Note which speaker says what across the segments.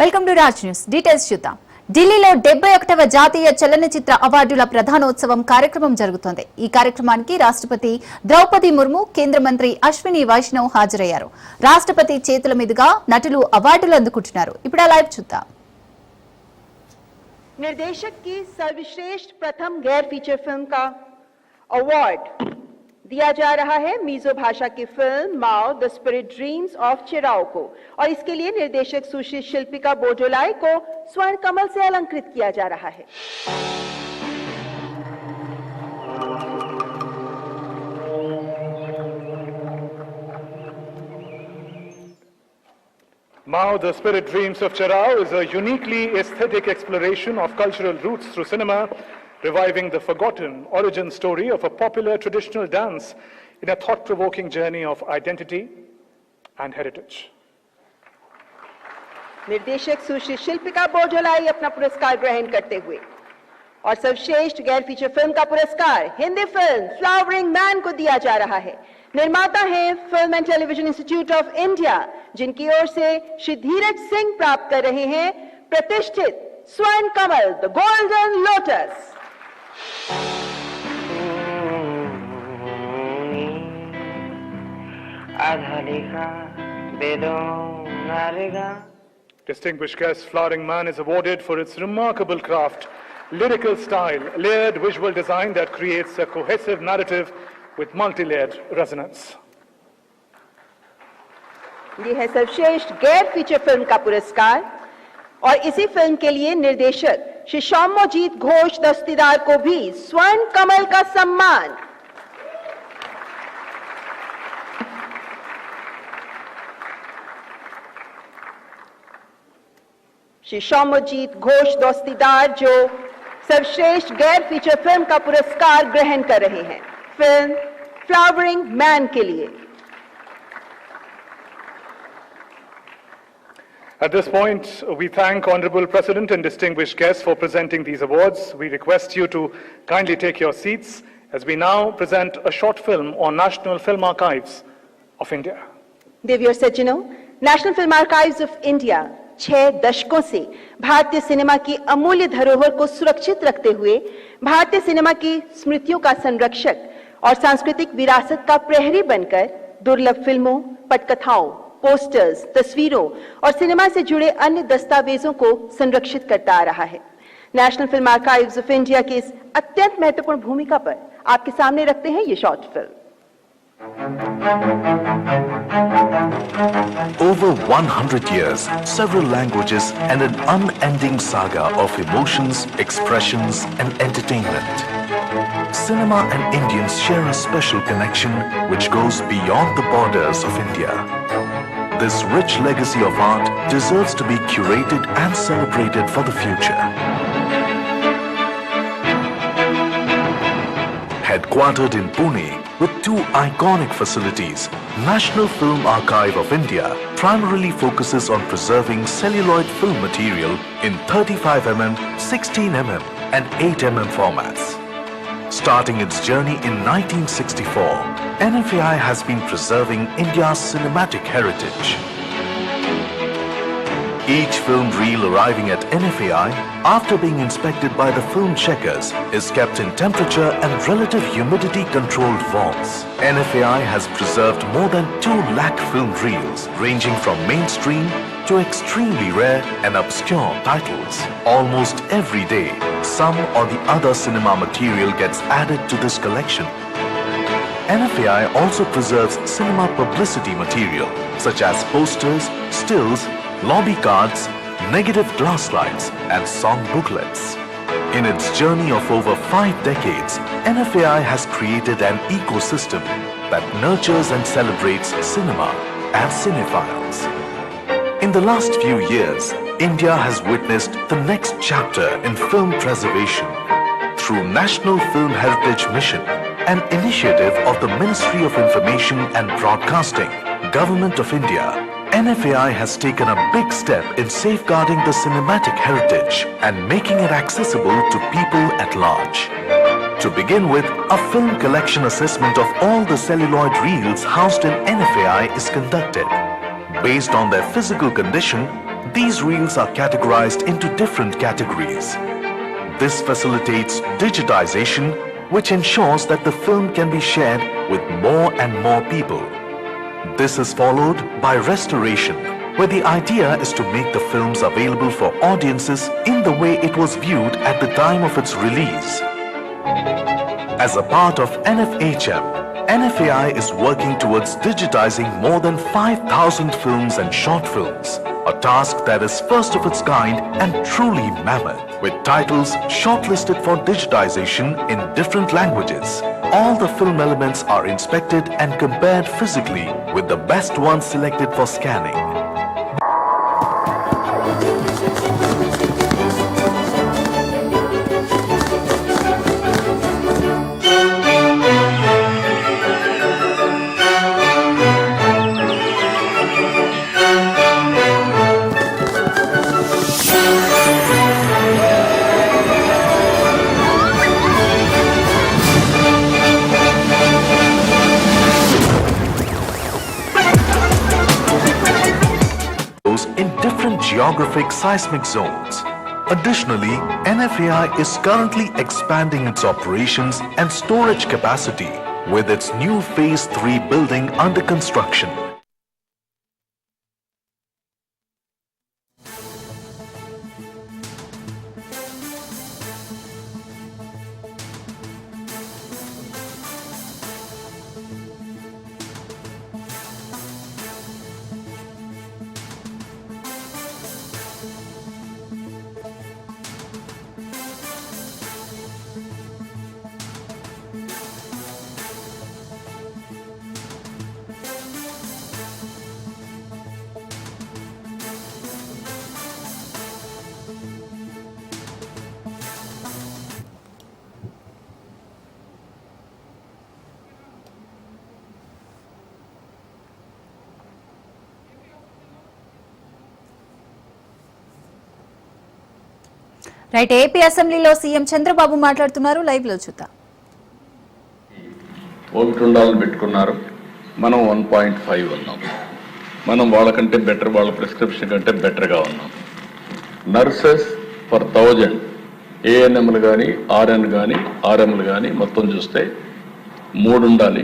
Speaker 1: welcome to Raj news details చూద్దాం ఢిల్లీలో డెబ్బై ఒకటవ జాతీయ చలనచిత్ర అవార్డుల ప్రధానోత్సవం కార్యక్రమం జరుగుతోంది ఈ కార్యక్రమానికి రాష్ట్రపతి ద్రౌపది ముర్ము కేంద్ర మంత్రి అశ్విని వైష్ణవ్ హాజరయ్యారు రాష్ట్రపతి చేతుల మీదుగా నటులు అవార్డులు అందుకుంటున్నారు ఇప్పుడు ఆ లైవ్ చూద్దాం
Speaker 2: निर्देशक की सर्वश्रेष्ठ प्रथम गैर फीचर फिल्म का अवार्ड दिया जा रहा है मीजो भाषा की film Mau the spirit dreams of Cheraw को और इसके लिए निर्देशक सुश्री शिल्पिका बोजोलाई को स्वर्ण कमल से अलंकृत किया जा रहा है
Speaker 3: Mao, The Spirit Dreams of Cherao is a uniquely aesthetic exploration of cultural roots through cinema, reviving the forgotten origin story of a popular traditional dance in a thought-provoking journey of identity and heritage.
Speaker 2: निर्देशक सुश्री शिल्पिका बोजोलाई अपना पुरस्कार ग्रहण करते हुए और सर्वश्रेष्ठ गैर feature film का पुरस्कार हिंदी फ़िल्म फ्लावरिंग मैन को दिया जा रहा है निर्माता हैं film and television institute of India, जिनकी ओर से श्री धीरज सिंह प्राप्त कर रहे हैं प्रतिष्ठित Swarna
Speaker 4: Kamal the golden lotus
Speaker 3: Distinguished guest Flowering Man is awarded for its remarkable craft, lyrical style, layered visual design that creates a cohesive narrative with multi-layered resonance.
Speaker 2: ये है सर्वश्रेष्ठ गैर फीचर फिल्म का पुरस्कार और इसी फिल्म के लिए निर्देशक श्री शौमोजीत घोष दस्तीदार को भी स्वर्ण कमल का सम्मान। श्री शौमोजीत घोष दस्तीदार जो सर्वश्रेष्ठ गैर फीचर फ़िल्म का पुरस्कार ग्रहण कर रहे हैं। फ़िल्म फ्लावरिंग मैन के लिए।
Speaker 3: At this point, we thank Honorable President and distinguished guests for presenting these awards. We request you to kindly take your seats as we now present a short film on National Film Archives of India.
Speaker 2: देवी और सज्जनों national film archives of India छह दशकों से भारतीय cinema की अमूल्य धरोहर को सुरक्षित रखते हुए भारतीय सिनेमा की स्मृतियों का संरक्षक और सांस्कृतिक विरासत का प्रहरी बनकर दुर्लभ फिल्मों पटकथाओं पोस्टर्स तस्वीरों और सिनेमा से जुड़े अन्य दस्तावेजों को संरक्षित करता आ रहा है national film archives of India की इस अत्यंत महत्वपूर्ण भूमिका पर आपके सामने रखते हैं ये short film
Speaker 5: Over 100 years, several languages, and an unending saga of emotions, expressions, and entertainment. Cinema and Indians share a special connection which goes beyond the borders of India. This rich legacy of art deserves to be curated and celebrated for the future. Headquartered in Pune with two iconic facilities, National Film Archive of India primarily focuses on preserving celluloid film material in 35mm, 16mm and 8mm formats. Starting its journey in 1964, NFAI has been preserving India's cinematic heritage. Each film reel arriving at NFAI after being inspected by the film checkers is kept in temperature and relative humidity controlled vaults. NFAI has preserved more than 2 lakh film reels ranging from mainstream to extremely rare and obscure titles. Almost every day, some or the other cinema material gets added to this collection. NFAI also preserves cinema publicity material such as posters, stills, lobby cards, negative glass slides, and song booklets. In its journey of over five decades, NFAI has created an ecosystem that nurtures and celebrates cinema and cinephiles. In the last few years, India has witnessed the next chapter in film preservation through National Film Heritage Mission, an initiative of the Ministry of Information and Broadcasting, Government of India. NFAI has taken a big step in safeguarding the cinematic heritage and making it accessible to people at large. To begin with, a film collection assessment of all the celluloid reels housed in NFAI is conducted. Based on their physical condition, These reels are categorized into different categories. This facilitates digitization, which ensures that the film can be shared with more and more people. This is followed by restoration, where the idea is to make the films available for audiences in the way it was viewed at the time of its release. As a part of NFHM, NFAI is working towards digitizing more than 5,000 films and short films, a task that is first of its kind and truly mammoth, with titles shortlisted for digitization in different languages. All the film elements are inspected and compared physically with the best ones selected for scanning. Geographic seismic zones. Additionally, NFAI is currently expanding its operations and storage capacity with its new Phase 3 building under construction.
Speaker 1: Right AP అసెంబ్లీలో CM Chandrababu మాట్లాడుతున్నారు. లైవ్లో చూద్దాం.
Speaker 6: ఒకటి ఉండాలని పెట్టుకున్నారు. మనం one point five ఉన్నాం. మనం వాళ్ళకంటే బెటర్ వాళ్ళ ప్రిస్క్రిప్షన్ కంటే బెటర్గా ఉన్నాం. నర్సెస్ పర్ థౌజండ్ ఏఎన్ఎంలు కానీ ఆర్ఎన్ కానీ ఆర్ఎంలు కానీ మొత్తం చూస్తే మూడు ఉండాలి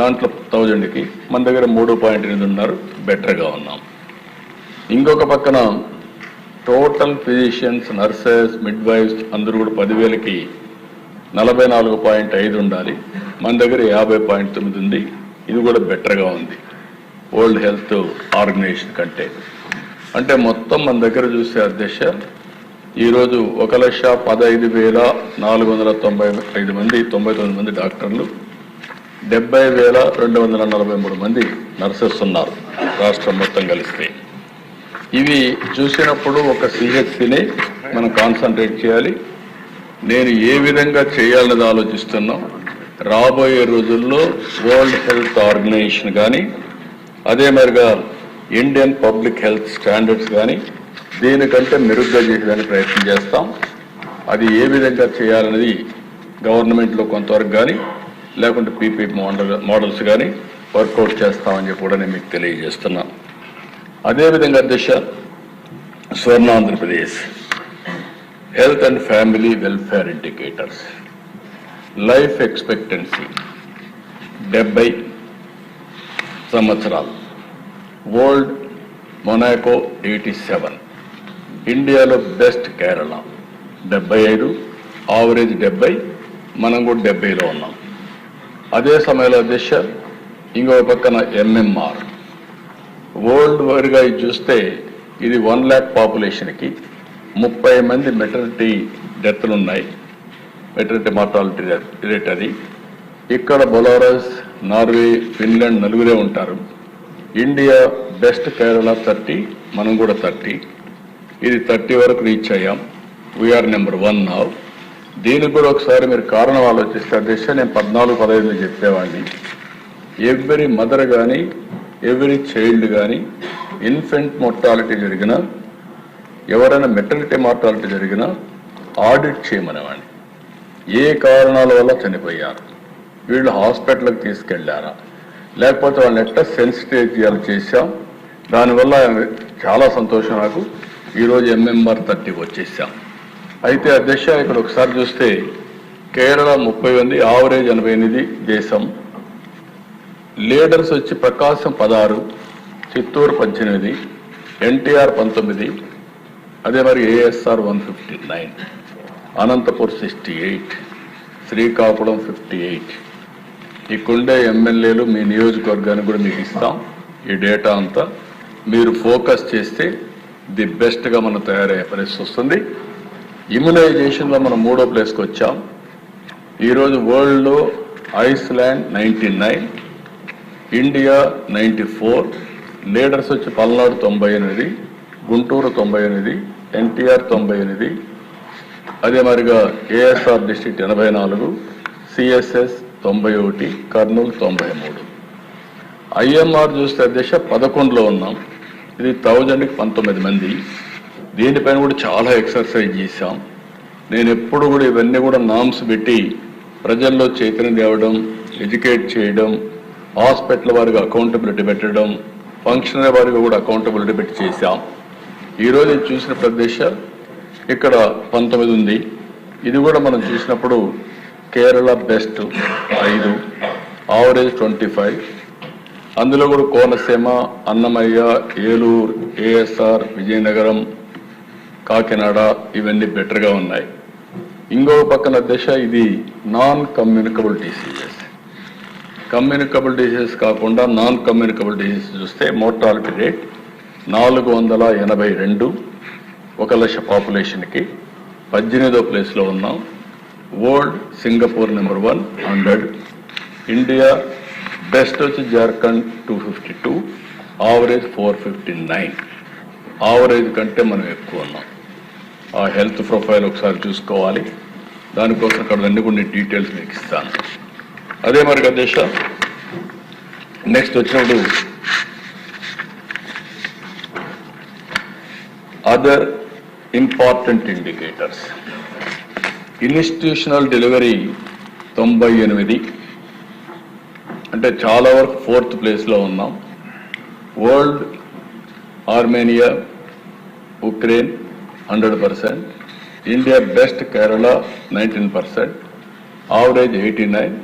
Speaker 6: దాంట్లో థౌజండ్కి మన దగ్గర మూడు పాయింట్ ఎనిమిది ఉన్నారు. బెటర్గా ఉన్నాం. ఇంకొక పక్కన total physicians nurses midwives అందరూ కూడా పదివేలకి నలభై నాలుగు పాయింట్ ఐదు ఉండాలి. మన దగ్గర యాభై పాయింట్ తొమ్మిది ఉంది. ఇది కూడా బెటర్గా ఉంది. వరల్డ్ హెల్త్ ఆర్గనైజేషన్ కంటే. అంటే మొత్తం మన దగ్గర చూసే అధ్యక్ష ఈరోజు ఒక లక్ష పదహైదు వేల నాలుగు వందల తొంభై ఐదు మంది తొంభై తొమ్మిది మంది డాక్టర్లు డెబ్బై వేల రెండు వందల నలభై మూడు మంది నర్సెస్ ఉన్నారు. రాష్ట్రం మొత్తం కలిస్తే. ఇవి చూసినప్పుడు ఒక సిహెచ్సిని మనం కాన్సన్ట్రేట్ చేయాలి. నేను ఏ విధంగా చేయాలనేది ఆలోచిస్తున్నాం. రాబోయే రోజుల్లో వరల్డ్ హెల్త్ ఆర్గనైజేషన్ కానీ అదే మరిగా ఇండియన్ పబ్లిక్ హెల్త్ స్టాండర్డ్స్ కానీ దీనికంటే మెరుగ్గా చేసేదానికి ప్రయత్నం చేస్తాం. అది ఏ విధంగా చేయాలనేది గవర్నమెంట్లో కొంతవరకు కానీ లేకుంటే పీపీ మోడల్ మోడల్స్ కానీ వర్కౌట్ చేస్తామని చెప్పి కూడా నేను మీకు తెలియజేస్తున్నాను. అదేవిధంగా దిశ Swarna Andhra Pradesh. Health and family welfare indicators life expectancy డెబ్బై సంవత్సరాలు. వరల్డ్ మొనాకో ఎయిటీ సెవెన్ ఇండియాలో బెస్ట్ కేరళ డెబ్బై ఐదు. ఆవరేజ్ డెబ్బై. మనం కూడా డెబ్బైలో ఉన్నాం. అదే సమయంలో దిశ ఇంకో పక్కన ఎంఎంఆర్ వరల్డ్ వైడ్గా ఇది చూస్తే ఇది వన్ ల్యాక్ పాపులేషన్కి ముప్పై మంది మెటర్నిటీ డెత్లు ఉన్నాయి మెటర్నిటీ మార్టాలిటీ రేట్ అది. ఇక్కడ బొలారస్ నార్వే ఫిన్లాండ్ నలుగురే ఉంటారు. ఇండియా బెస్ట్ కేరళ థర్టీ మనం కూడా థర్టీ. ఇది థర్టీ వరకు రీచ్ అయ్యాం. వీఆర్ నెంబర్ వన్ నా దీనికి కూడా ఒకసారి మీరు కారణం ఆలోచిస్తే అధ్యక్ష నేను పద్నాలుగు పదహైదు చెప్పేవాడిని. ఎవ్రీ మదర్ కానీ ఎవ్రీ చైల్డ్ కానీ ఇన్ఫెంట్ మొర్టాలిటీ జరిగినా ఎవరైనా మెటర్నిటీ మార్టాలిటీ జరిగినా ఆడిట్ చేయమనేవాడిని ఏ కారణాల వల్ల చనిపోయారు? వీళ్ళు హాస్పిటల్కి తీసుకెళ్ళారా లేకపోతే వాళ్ళని ఎట్లా సెన్సిటైజ్ చేయాలి చేశాం? దానివల్ల చాలా సంతోషం నాకు. ఈరోజు ఎంఎంఆర్ థర్టీ వచ్చేసాం. అయితే అధ్యక్ష ఇక్కడ ఒకసారి చూస్తే కేరళ ముప్పై ఎనిమిది ఆవరేజ్ ఎనభై ఎనిమిది దేశం. లీడర్స్ వచ్చి ప్రకాశం పదహారు చిత్తూరు పద్దెనిమిది ఎన్టీఆర్ పంతొమ్మిది అదే మరి ASR one fifty nine Anantapur sixty eight Srikakulam fifty eight. ఇక్కడుండే ఎమ్మెల్యేలు మీ నియోజకవర్గానికి కూడా మీకు ఇస్తాం. ఈ డేటా అంతా మీరు ఫోకస్ చేస్తే ది బెస్ట్గా మనం తయారయ్యే పరిస్థితి వస్తుంది. ఇమ్యునైజేషన్లో మనం మూడో ప్లేస్కి వచ్చాం. ఈరోజు వరల్డ్లో Iceland ninety nine India ninety four leaders వచ్చి పల్నాడు తొంభై ఎనిమిది గుంటూరు తొంభై ఎనిమిది ఎన్టీఆర్ తొంభై ఎనిమిది అదే మాదిరిగా ఏఎస్ఆర్ డిస్ట్రిక్ట్ ఎనభై నాలుగు సిఎస్ఎస్ తొంభై ఒకటి కర్నూలు తొంభై మూడు. ఐఎంఆర్ చూస్తే అధ్యక్ష పదకొండులో ఉన్నాం. ఇది థౌజండ్కి పంతొమ్మిది మంది. దీనిపైన కూడా చాలా ఎక్సర్సైజ్ చేశాం. నేను ఎప్పుడు కూడా ఇవన్నీ కూడా నామ్స్ పెట్టి ప్రజల్లో చైతన్యం తేవడం ఎడ్యుకేట్ చేయడం హాస్పిటల్ వారికి అకౌంటబిలిటీ పెట్టడం ఫంక్షనరీ వారికి కూడా అకౌంటబిలిటీ పెట్టి చేశాం. ఈరోజు చూసిన ప్రదేశ ఇక్కడ పంతొమ్మిది ఉంది. ఇది కూడా మనం చూసినప్పుడు కేరళ బెస్ట్ ఐదు ఆవరేజ్ ట్వంటీ ఫైవ్. అందులో కూడా కోనసీమ అన్నమయ్య ఏలూరు ఏఎస్ఆర్ విజయనగరం కాకినాడ ఇవన్నీ బెటర్గా ఉన్నాయి. ఇంకో పక్కన దశ ఇది non communicable diseases communicable diseases కాకుండా నాన్ కమ్యూనికబుల్ డిసీజెస్ చూస్తే మోర్టాలిటీ రేట్ నాలుగు వందల ఎనభై రెండు ఒక లక్ష పాపులేషన్కి పద్దెనిమిదో ప్లేస్లో ఉన్నాం. World Singapore number one hundred India best వచ్చి Jharkhand two fifty two average four fifty nine average కంటే మనం ఎక్కువ ఉన్నాం. ఆ హెల్త్ ప్రొఫైల్ ఒకసారి చూసుకోవాలి. దానికోసం అక్కడ అన్ని కొన్ని డీటెయిల్స్ మీకు ఇస్తాను. అదే మరి అధ్యక్ష నెక్స్ట్ వచ్చినప్పుడు other important indicators institutional delivery తొంభై ఎనిమిది. అంటే చాలా వరకు ఫోర్త్ ప్లేస్లో ఉన్నాం. World Armenia Ukraine hundred percent India best Kerala nineteen percent average eighty nine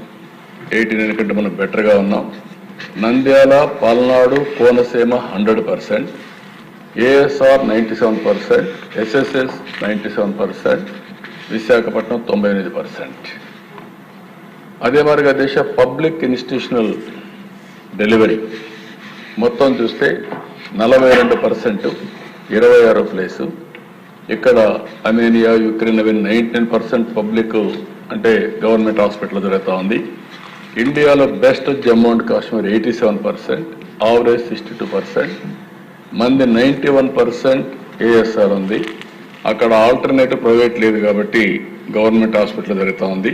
Speaker 6: eighty nine కంటే మనం బెటర్గా ఉన్నాం. Nandyal Palnadu Konaseema hundred percent. ASR ninety seven percent. SSS ninety seven percent. Visakhapatnam తొంభై ఎనిమిది పర్సెంట్. అదే మరిగా దేశ పబ్లిక్ ఇన్స్టిట్యూషనల్ డెలివరీ మొత్తం చూస్తే నలభై రెండు పర్సెంట్ ఇరవై ఆరో ప్లేసు. ఇక్కడ అమేనియా యుక్రెయిన్ అవి నైన్టీన్ పర్సెంట్ పబ్లిక్ అంటే గవర్నమెంట్ హాస్పిటల్ జరుగుతూ ఉంది. ఇండియాలో best Jammu and Kashmir eighty seven percent average sixty two percent మంది నైంటీ వన్ పర్సెంట్ ఏఎస్ఆర్ ఉంది. అక్కడ ఆల్టర్నేటివ్ ప్రైవేట్ లేదు కాబట్టి గవర్నమెంట్ హాస్పిటల్ జరుగుతూ ఉంది.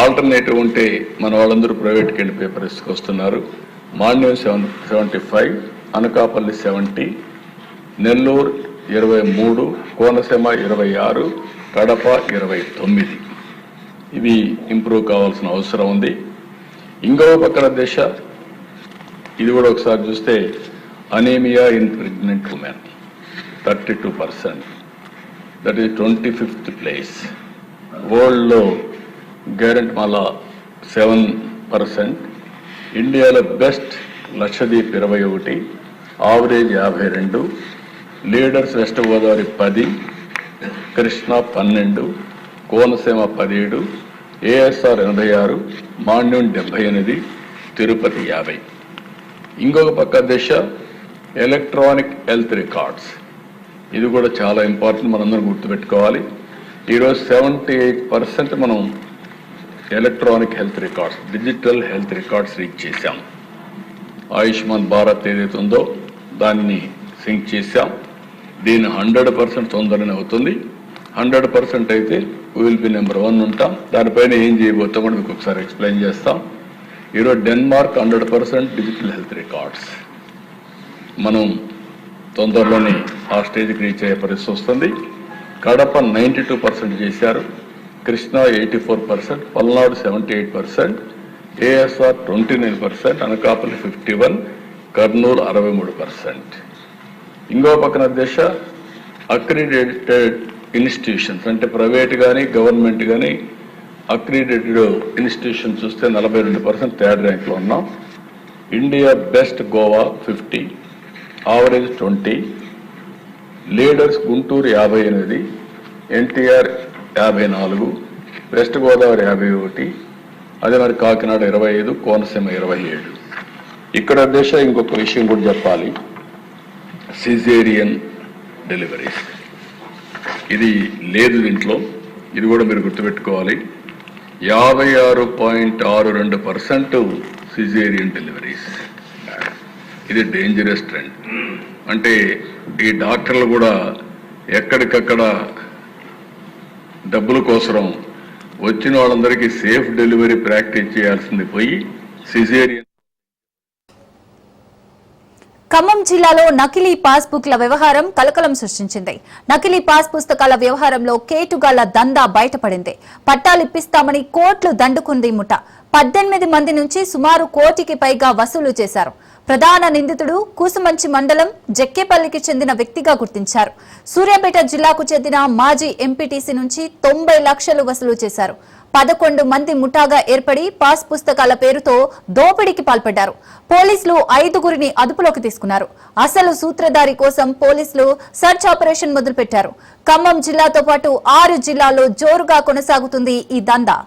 Speaker 6: ఆల్టర్నేటివ్ ఉంటే మన వాళ్ళందరూ ప్రైవేట్కి వెళ్ళిపోయే పరిస్థితికి వస్తున్నారు Manyam seven seventy five Anakapalli seventy Nellore ఇరవై మూడు కోనసీమ ఇరవై ఆరు కడప ఇరవై తొమ్మిది. ఇవి ఇంప్రూవ్ కావాల్సిన అవసరం ఉంది. ఇంకో పక్కన దేశ ఇది కూడా ఒకసారి చూస్తే anaemia in pregnant women thirty two percent that is twenty fifth place వరల్డ్లో గ్యారెంట్ మాలా సెవెన్ పర్సెంట్ ఇండియాలో బెస్ట్ లక్షదీప్ ఇరవై ఒకటి. ఆవరేజ్ యాభై రెండు. లీడర్స్ వెస్ట్ గోదావరి పది. కృష్ణా పన్నెండు. కోనసీమ పదిహేడు. ఏఎస్ఆర్ ఎనభై ఆరు మాన్యం డెబ్బై ఎనిమిది తిరుపతి యాభై. ఇంకొక పక్క దిశ ఎలక్ట్రానిక్ హెల్త్ రికార్డ్స్. ఇది కూడా చాలా ఇంపార్టెంట్ మనందరం గుర్తుపెట్టుకోవాలి. ఈరోజు సెవెంటీ ఎయిట్ పర్సెంట్ మనం electronic health records digital health records reach చేశాం. ఆయుష్మాన్ భారత్ ఏదైతే ఉందో దాన్ని సింక్ చేశాం. దీన్ని హండ్రెడ్ పర్సెంట్ తొందరనే అవుతుంది. హండ్రెడ్ పర్సెంట్ అయితే విల్ బి నెంబర్ వన్ ఉంటాం. దానిపైన ఏం చేయబోతాం కూడా మీకు ఒకసారి ఎక్స్ప్లెయిన్ చేస్తాం. ఈరోజు Denmark hundred percent digital health records మనం తొందరలోనే ఆ స్టేజ్కి రీచ్ అయ్యే పరిస్థితి వస్తుంది. కడప నైంటీ టూ పర్సెంట్ చేశారు. Krishna eighty four percent Palnadu seventy eight percent ASR twenty nine percent Anakapalli fifty one Kurnool అరవై మూడు పర్సెంట్ ఇంకో పక్కన దిశ అక్రిడేటెడ్ ఇన్స్టిట్యూషన్స్ అంటే ప్రైవేట్ కానీ గవర్నమెంట్ కానీ అక్రిడేటెడ్ ఇన్స్టిట్యూషన్ చూస్తే నలభై రెండు పర్సెంట్ థర్డ్ ర్యాంక్లో ఉన్నాం. India best Goa fifty average twenty leaders Guntur యాభై ఎనిమిది ఎన్టీఆర్ యాభై నాలుగు వెస్ట్ గోదావరి యాభై ఒకటి అదే మరి కాకినాడ ఇరవై ఐదు కోనసీమ ఇరవై ఏడు. ఇక్కడ దేశ ఇంకొక విషయం కూడా చెప్పాలి. సిజేరియన్ డెలివరీస్ ఇది లేదు దీంట్లో ఇది కూడా మీరు గుర్తుపెట్టుకోవాలి. యాభై ఆరు పాయింట్ ఆరు రెండు పర్సెంట్ సిజేరియన్ డెలివరీస్. ఇది డేంజరస్ ట్రెండ్ అంటే ఈ డాక్టర్లు కూడా ఎక్కడికక్కడ డబ్బుల కోసరం వచ్చిన వాళ్ళందరికీ సేఫ్ డెలివరీ ప్రాక్టీస్ చేయాల్సింది పోయి సిజేరియన్
Speaker 1: ఖమ్మం జిల్లాలో నకిలీ పాస్ బుక్ల వ్యవహారం కలకలం సృష్టించింది. నకిలీ పాస్ పుస్తకాల వ్యవహారంలో కేటుగాళ్ళ దందా బయటపడింది. పట్టాలు ఇప్పిస్తామని కోట్లు దండుకుంది ముఠ. పద్దెనిమిది మంది నుంచి సుమారు కోటికి పైగా వసూలు చేశారు. ప్రధాన నిందితుడు కూసుమంచి మండలం జక్కేపల్లికి చెందిన వ్యక్తిగా గుర్తించారు. సూర్యాపేట జిల్లాకు చెందిన మాజీ ఎంపీటీసీ నుంచి తొంభై లక్షలు వసూలు చేశారు. పదకొండు మంది ముఠాగా ఏర్పడి పాస్ పుస్తకాల పేరుతో దోపిడీకి పాల్పడ్డారు. పోలీసులు ఐదుగురిని అదుపులోకి తీసుకున్నారు. అసలు సూత్రధారి కోసం పోలీసులు సర్చ్ ఆపరేషన్ మొదలుపెట్టారు. ఖమ్మం జిల్లాతో పాటు ఆరు జిల్లాల్లో జోరుగా కొనసాగుతుంది ఈ దందా.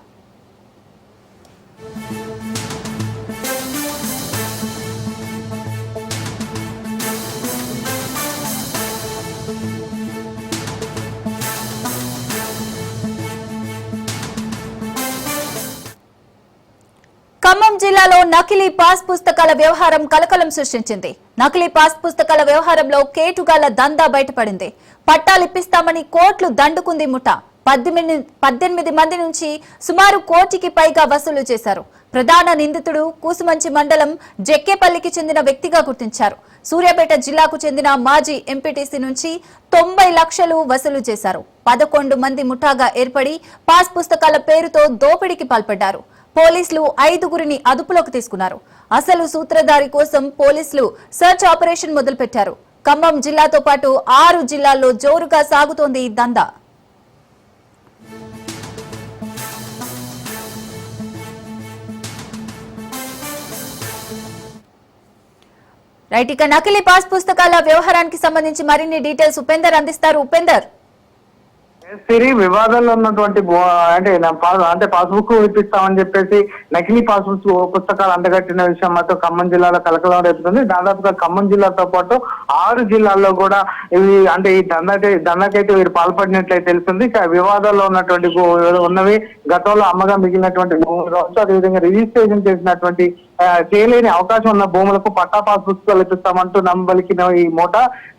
Speaker 1: ఖమ్మం జిల్లాలో నకిలీ పాస్ పుస్తకాల వ్యవహారం కలకలం సృష్టించింది. నకిలీ పాస్ పుస్తకాల వ్యవహారంలో కేటుగాల దందా బయటపడింది. పట్టాలిప్పిస్తామని కోట్లు దండుకుంది ముఠ. పద్దెనిమిది పద్దెనిమిది మంది నుంచి సుమారు కోటికి పైగా వసూలు చేశారు. ప్రధాన నిందితుడు కూసుమంచి మండలం జక్కేపల్లికి చెందిన వ్యక్తిగా గుర్తించారు. సూర్యాపేట జిల్లాకు చెందిన మాజీ ఎంపీటీసీ నుంచి తొంభై లక్షలు వసూలు చేశారు. పదకొండు మంది ముఠాగా ఏర్పడి పాస్ పుస్తకాల పేరుతో దోపిడీకి పాల్పడ్డారు. పోలీసులు ఐదుగురిని అదుపులోకి తీసుకున్నారు. అసలు సూత్రధారి కోసం పోలీసులు సర్చ్ ఆపరేషన్ మొదలుపెట్టారు. ఖమ్మం జిల్లాతో పాటు ఆరు జిల్లాల్లో జోరుగా సాగుతోంది ఈ దందా. రైట్ ఇక నకిలీ పాస్ పుస్తకాల వ్యవహారానికి సంబంధించి మరిన్ని డీటెయిల్స్ ఉపేందర్ అందిస్తారు. ఉపేందర్.
Speaker 7: సిరి వివాదాల్లో ఉన్నటువంటి అంటే పా- అంటే పాస్బుక్ ఇప్పిస్తామని చెప్పేసి నకిలీ పాస్బుక్ పుస్తకాలు అంటగట్టిన విషయం మాత్రం ఖమ్మం జిల్లాలో కలకలం రేపుతుంది. దాదాపుగా ఖమ్మం జిల్లాతో పాటు ఆరు జిల్లాల్లో కూడా ఇవి అంటే ఈ దందాకి దందాకైతే వీరు పాల్పడినట్లయితే తెలుస్తుంది. వివాదాల్లో ఉన్నటువంటి ఉన్నవి గతంలో అమ్మగా మిగిలినటువంటి అదేవిధంగా రిజిస్ట్రేషన్ చేసినటువంటి చేయలేని అవకాశం ఉన్న భూములకు పట్టా పాస్ పుస్తకాలు ఇప్పిస్తామంటూ నమ్మబలికిన ఈ మూట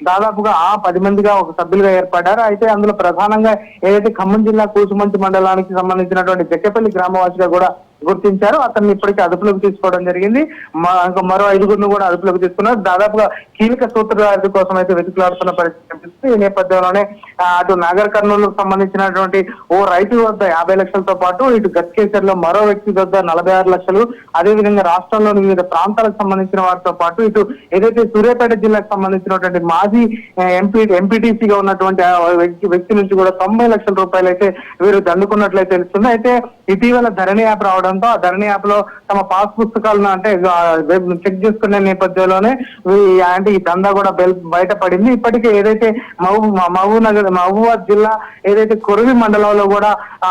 Speaker 7: దాదాపుగా ఆ పది మందిగా ఒక సభ్యులుగా ఏర్పడ్డారు. అయితే అందులో ప్రధానంగా ఏదైతే ఖమ్మం జిల్లా కూసుమంచి మండలానికి సంబంధించినటువంటి జక్కపల్లి గ్రామవాసిగా కూడా గుర్తించారు. అతన్ని ఇప్పటికీ అదుపులోకి తీసుకోవడం జరిగింది. ఇంకా మరో ఐదుగురిని కూడా అదుపులోకి తీసుకున్నారు. దాదాపుగా కీలక సూత్రధారి కోసం అయితే వెతుకులాడుతున్న పరిస్థితి కనిపిస్తుంది. ఈ నేపథ్యంలోనే అటు నాగర్ కర్నూలు సంబంధించినటువంటి ఓ రైతు వద్ద యాభై లక్షలతో పాటు ఇటు గట్కేసర్లో మరో వ్యక్తి వద్ద నలభై ఆరు లక్షలు. అదేవిధంగా రాష్ట్రంలోని వివిధ ప్రాంతాలకు సంబంధించిన వారితో పాటు ఇటు ఏదైతే సూర్యాపేట జిల్లాకు సంబంధించినటువంటి మాజీ ఎంపీ ఎంపీటీసీగా ఉన్నటువంటి వ్యక్తి నుంచి కూడా తొంభై లక్షల రూపాయలు అయితే వీరు దండుకున్నట్లయితే తెలుస్తుంది. అయితే ఇటీవల ధరణి యాప్ రావడంతో ఆ ధరణి యాప్లో తమ పాస్ పుస్తకాలను అంటే చెక్ చేసుకునే నేపథ్యంలోనే అంటే ఈ దందా కూడా బయటపడింది ఇప్పటికే ఏదైతే మహబూ మహబూబ్ నగర్ మహబూబాద్ జిల్లా ఏదైతే కొరవి మండలంలో కూడా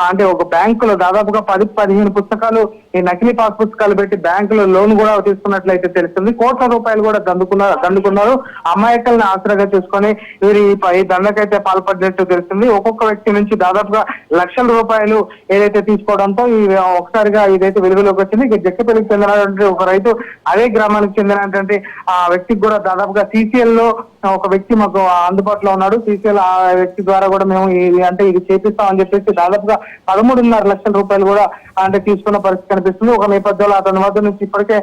Speaker 7: అంటే ఒక బ్యాంకులో దాదాపుగా పది పదిహేను పుస్తకాలు ఈ నకిలీ పాస్ పుస్తకాలు పెట్టి బ్యాంకులో లోన్ కూడా తీసుకున్నట్లయితే తెలుస్తుంది. కోట్ల రూపాయలు కూడా దండుకున్నారు దండుకున్నారు అమాయకల్ని ఆసరాగా చూసుకొని వీరు ఈ ఈ దండకైతే పాల్పడినట్టు తెలుస్తుంది. ఒక్కొక్క వ్యక్తి నుంచి దాదాపుగా లక్షల రూపాయలు ఏదైతే తీసుకోవడంతో ఈ ఒకసారిగా ఇదైతే వెలుగులోకి వచ్చింది. ఇక జక్కపల్లికి చెందినటువంటి ఒక రైతు అదే గ్రామానికి చెందినటువంటి ఆ వ్యక్తికి కూడా దాదాపుగా సిసిఎల్లో ఒక వ్యక్తి మాకు అందుబాటులో ఉన్నాడు. సీసీఎల్ ఆ వ్యక్తి ద్వారా కూడా మేము అంటే ఇది చేపిస్తామని చెప్పేసి దాదాపుగా పదమూడున్నర లక్షల రూపాయలు కూడా అంటే తీసుకున్న పరిస్థితి కనిపిస్తుంది. ఒక నేపథ్యంలో అతని వద్ద నుంచి ఇప్పటికే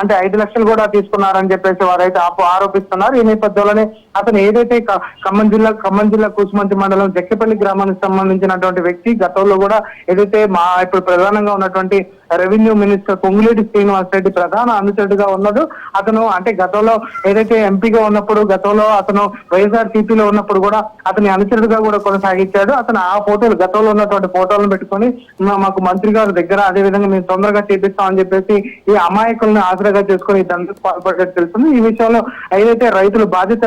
Speaker 7: అంటే ఐదు లక్షలు కూడా తీసుకున్నారని చెప్పేసి వారైతే ఆరోపిస్తున్నారు. ఈ నేపథ్యంలోనే అతను ఏదైతే ఖమ్మం జిల్లా ఖమ్మం జిల్లా కూసుమంతి మండలం జక్కెపల్లి గ్రామానికి సంబంధించినటువంటి వ్యక్తి గతంలో కూడా ఏదైతే మా ఇప్పుడు ప్రధానంగా ఉన్నటువంటి రెవెన్యూ మినిస్టర్ పొంగులేటి శ్రీనివాస్ రెడ్డి ప్రధాన అనుచరుడుగా ఉన్నాడు. అతను అంటే గతంలో ఏదైతే ఎంపీగా ఉన్నప్పుడు గతంలో అతను వైఎస్ఆర్లో ఉన్నప్పుడు కూడా అతని అనుచరుడుగా కూడా కొనసాగించాడు. అతను ఆ ఫోటోలు గతంలో ఉన్నటువంటి ఫోటోలను పెట్టుకొని మాకు మంత్రి గారి దగ్గర అదే విధంగా మేము తొందరగా చేపిస్తామని చెప్పేసి ఈ అమాయకులను ఆసరాగా చేసుకొని దండకు పాల్పడ్డట్టు తెలుస్తుంది. ఈ విషయంలో ఏదైతే రైతులు బాధ్యత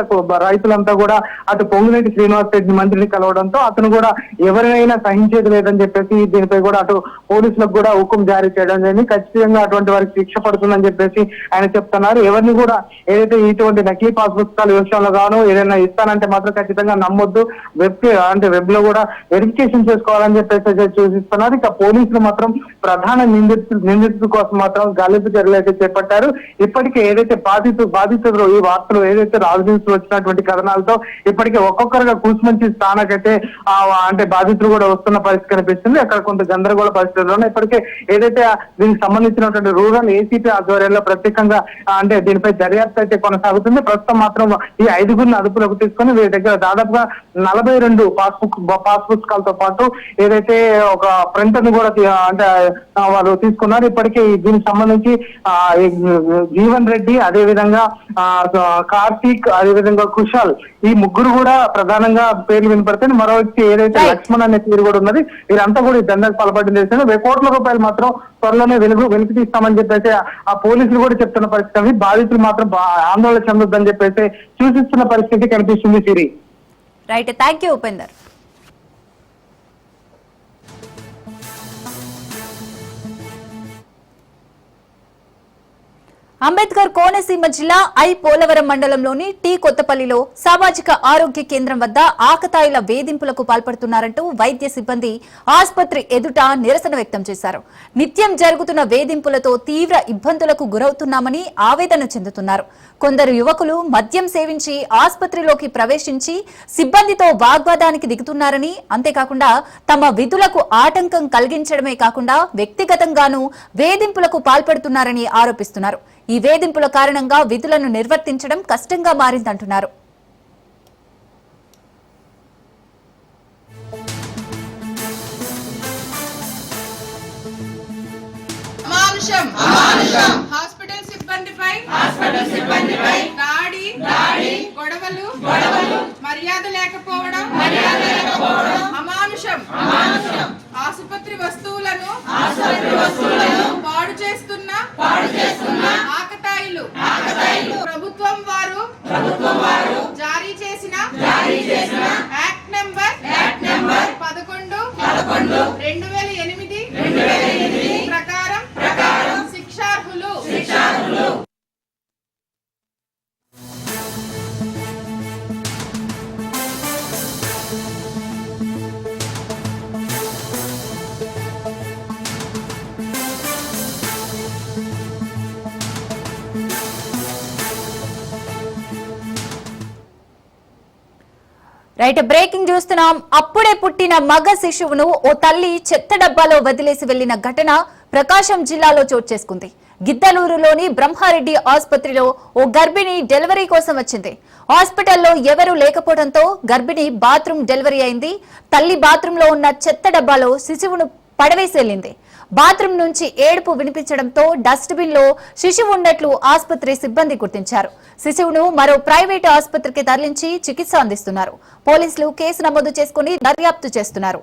Speaker 7: రైతులంతా కూడా అటు పొంగులేటి శ్రీనివాస్ రెడ్డి మంత్రిని కలవడంతో అతను కూడా ఎవరినైనా సహించేది లేదని చెప్పేసి దీనిపై కూడా అటు పోలీసులకు కూడా హుకుం జారీ చేయడం జరిగింది. ఖచ్చితంగా అటువంటి వారికి శిక్ష పడుతుందని చెప్పేసి ఆయన చెప్తున్నారు. ఎవరిని కూడా ఏదైతే ఇటువంటి నకిలీ పాస్ పుస్తకాల విషయంలో గాను ఏదైనా ఇస్తానంటే మాత్రం ఖచ్చితంగా నమ్మొద్దు. వెబ్ అంటే వెబ్లో కూడా వెరిఫికేషన్ చేసుకోవాలని చెప్పేసి సూచిస్తున్నారు. ఇక పోలీసులు మాత్రం ప్రధాన నిందితులు నిందితుల కోసం మాత్రం గాలింపు చర్యలు అయితే చేపట్టారు. ఇప్పటికే ఏదైతే బాధితు బాధితులు ఈ వార్తలు ఏదైతే రాజధాని వచ్చినటువంటి కథనాలతో ఇప్పటికే ఒక్కొక్కరుగా కూసుమంచి స్థానకైతే అంటే బాధితులు కూడా వస్తున్న పరిస్థితి కనిపిస్తుంది. అక్కడ కొంత గందరగోళ పరిస్థితుల్లో ఇప్పటికే ఏదైతే దీనికి సంబంధించినటువంటి రూరల్ ఏసీపీ ఆధ్వర్యంలో ప్రత్యేకంగా అంటే దీనిపై దర్యాప్తు అయితే కొనసాగుతుంది. ప్రస్తుతం మాత్రం ఈ ఐదుగురిని అదుపులోకి తీసుకొని వీరి దగ్గర దాదాపుగా నలభై రెండు పాస్బుక్ పాస్ పుస్తకాలతో పాటు ఏదైతే ఒక ప్రింటర్ని కూడా అంటే వాళ్ళు తీసుకున్నారు. ఇప్పటికే దీనికి సంబంధించి జీవన్ రెడ్డి అదే విధంగా కార్తీక్ అదే విధంగా కుషాల్ ఈ ముగ్గురు కూడా ప్రధానంగా పేర్లు వినపడతాయి. మరో వ్యక్తి ఏదైతే. లక్ష్మణ్ అనే పేరు కూడా ఉన్నది వీరంతా కూడా ఈ దందాకు వెయ్యి కోట్ల రూపాయలు మాత్రం త్వరలోనే వెలుగు వెలికి తీస్తామని చెప్పేసి ఆ పోలీసులు కూడా చెప్తున్న పరిస్థితి. బాధితులు మాత్రం ఆందోళన చెందొద్దని చెప్పేసి సూచిస్తున్న పరిస్థితి కనిపిస్తుంది Siri.
Speaker 1: Right thank you Upender. Ambedkar Konaseema జిల్లా ఐ పోలవరం మండలంలోని టీ కొత్తపల్లిలో సామాజిక ఆరోగ్య కేంద్రం వద్ద ఆకతాయిల వేధింపులకు పాల్పడుతున్నారంటూ వైద్య సిబ్బంది ఆసుపత్రి ఎదుట నిరసన వ్యక్తం చేశారు. నిత్యం జరుగుతున్న వేధింపులతో తీవ్ర ఇబ్బందులకు గురవుతున్నామని ఆవేదన చెందుతున్నారు. కొందరు యువకులు మద్యం సేవించి ఆసుపత్రిలోకి ప్రవేశించి సిబ్బందితో వాగ్వాదానికి దిగుతున్నారని అంతేకాకుండా తమ విధులకు ఆటంకం కలిగించడమే కాకుండా వ్యక్తిగతంగానూ వేధింపులకు పాల్పడుతున్నారని ఆరోపిస్తున్నారు. ఈ వేధింపుల కారణంగా విధులను నిర్వర్తించడం కష్టంగా మారిందంటున్నారు.
Speaker 8: అమానుషం. సిబ్బందిపై హాస్పిటల్ సిబ్బందిపై దాడి దాడి గొడవలు గొడవలు మర్యాద లేకపోవడం మర్యాద లేకపోవడం అమానుషం అమానుషం ఆసుపత్రి వస్తువులను ఆసుపత్రి వస్తువులను పాడు చేస్తున్న పాడు చేస్తున్న ఆకతాయిలు. ఆకతాయిలు. ప్రభుత్వం వారు ప్రభుత్వం వారు జారీ చేసిన జారీ చేసిన act number act number 11 11 2008
Speaker 1: right breaking చూస్తున్నాం. అప్పుడే పుట్టిన మగ శిశువును ఓ తల్లి చెత్త డబ్బాలో వదిలేసి వెళ్ళిన ఘటన ప్రకాశం జిల్లాలో చోటు చేసుకుంది. గిద్దలూరులోని బ్రహ్మారెడ్డి ఆసుపత్రిలో ఓ గర్భిణి డెలివరీ కోసం వచ్చింది. హాస్పిటల్లో ఎవరూ లేకపోవడంతో గర్భిణి బాత్రూమ్ డెలివరీ అయింది. తల్లి బాత్రూంలో ఉన్న చెత్త డబ్బాలో శిశువును పడవేసి వెళ్ళింది. బాత్రూమ్ నుంచి ఏడుపు వినిపించడంతో డస్ట్బిన్లో శిశువు ఉన్నట్లు ఆసుపత్రి సిబ్బంది గుర్తించారు. శిశువును మరో ప్రైవేటు ఆసుపత్రికి తరలించి చికిత్స అందిస్తున్నారు. పోలీసులు కేసు నమోదు చేసుకుని దర్యాప్తు చేస్తున్నారు.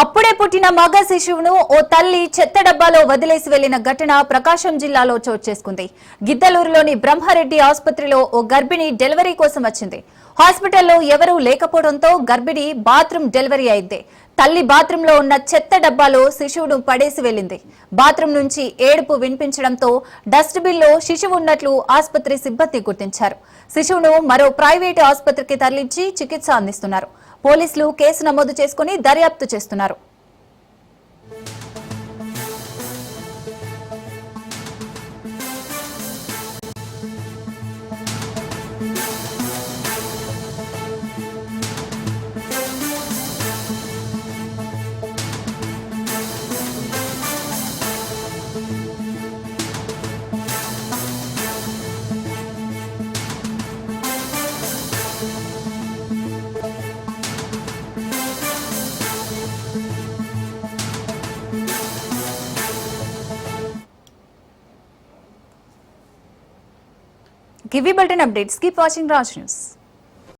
Speaker 1: అప్పుడే పుట్టిన మగ శిశువును ఓ తల్లి చెత్త డబ్బాలో వదిలేసి వెళ్ళిన ఘటన ప్రకాశం జిల్లాలో చోటు చేసుకుంది. గిద్దలూరులోని బ్రహ్మారెడ్డి ఆసుపత్రిలో ఓ గర్భిణి డెలివరీ కోసం వచ్చింది. హాస్పిటల్లో ఎవరూ లేకపోవడంతో గర్భిణి బాత్రూమ్ డెలివరీ అయింది. తల్లి బాత్రూంలో ఉన్న చెత్త డబ్బాలో శిశువును పడేసి వెళ్ళింది బాత్రూం నుంచి ఏడుపు వినిపించడంతో డస్ట్బిన్లో శిశువు ఉన్నట్లు ఆసుపత్రి సిబ్బంది గుర్తించారు. శిశువును మరో ప్రైవేటు ఆసుపత్రికి తరలించి చికిత్స అందిస్తున్నారు. పోలీసులు కేసు నమోదు చేసుకుని దర్యాప్తు చేస్తున్నారు. గివి బల్టన్ updates. Keep watching Raj news.